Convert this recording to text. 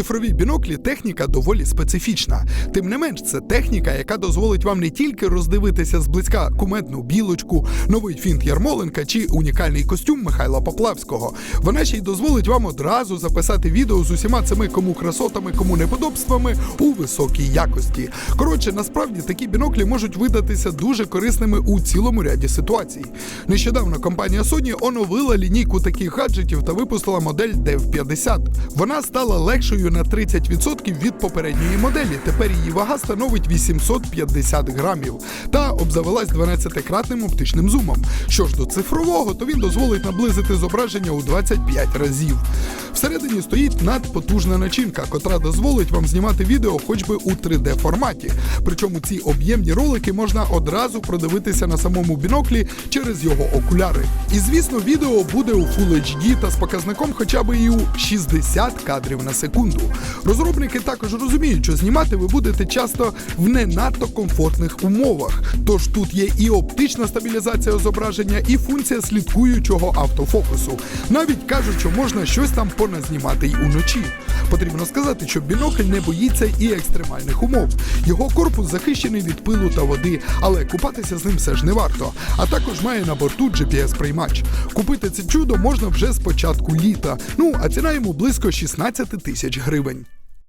Цифрові біноклі техніка доволі специфічна. Тим не менш, це техніка, яка дозволить вам не тільки роздивитися зблизька кумедну білочку, новий фінт Ярмоленка чи унікальний костюм Михайла Поплавського. Вона ще й дозволить вам одразу записати відео з усіма цими кому красотами, кому неподобствами у високій якості. Коротше, насправді такі біноклі можуть видатися дуже корисними у цілому ряді ситуацій. Нещодавно компанія Sony оновила лінійку таких гаджетів та випустила модель DEV50. Вона стала легшою на 30% від попередньої моделі. Тепер її вага становить 850 грамів та обзавелась 12-кратним оптичним зумом. Що ж до цифрового, то він дозволить наблизити зображення у 25 разів. Всередині стоїть надпотужна начинка, котра дозволить вам знімати відео хоч би у 3D форматі. Причому ці об'ємні ролики можна одразу продивитися на самому біноклі через його окуляри. І звісно, відео буде у Full HD та з показником хоча б і у 60 кадрів на секунду. Розробники також розуміють, що знімати ви будете часто в не надто комфортних умовах. Тож тут є і оптична стабілізація зображення, і функція слідкуючого автофокусу. Навіть кажуть, що можна щось там поназнімати й уночі. Потрібно сказати, що бінокль не боїться і екстремальних умов. Його корпус захищений від пилу та води, але купатися з ним все ж не варто. А також має на борту GPS-приймач. Купити це чудо можна вже з початку літа. Ну а ціна йому близько 16 тисяч гривень.